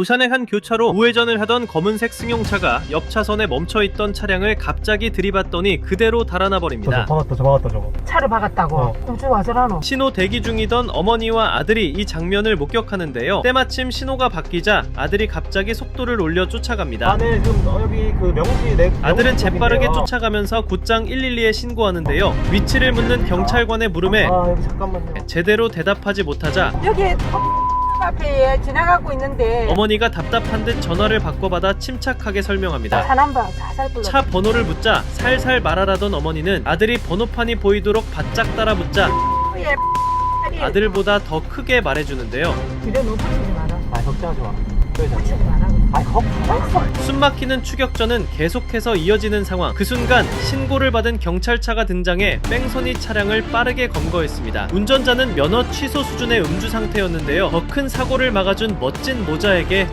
부산의 한 교차로 우회전을 하던 검은색 승용차가 옆 차선에 멈춰 있던 차량을 갑자기 들이받더니 그대로 달아나 버립니다. 저 박았다 저 박았다 저거 차를 박았다고. 어. 그럼 저 와서라노. 신호 대기 중이던 어머니와 아들이 이 장면을 목격하는데요. 때마침 신호가 바뀌자 아들이 갑자기 속도를 올려 쫓아갑니다. 안에 지금 어, 여기 그 명시 내 아들은 재빠르게 쪽인데요. 쫓아가면서 곧장 112에 신고하는데요. 위치를 묻는 경찰관의 물음에 아 여기 잠깐만요 제대로 대답하지 못하자 여기 앞에 지나가고 있는데 어머니가 답답한 듯 전화를 바꿔받아 침착하게 설명합니다. 사남바 살살 불러. 차 번호를 묻자 살살 말하라던 어머니는 아들이 번호판이 보이도록 바짝 따라 묻자 예, 아들보다 더 크게 말해주는데요. 높이지 마라. 아마 그러지 숨막히는 추격전은 계속해서 이어지는 상황. 그 순간 신고를 받은 경찰차가 등장해 뺑소니 차량을 빠르게 검거했습니다. 운전자는 면허 취소 수준의 음주 상태였는데요. 더 큰 사고를 막아준 멋진 모자에게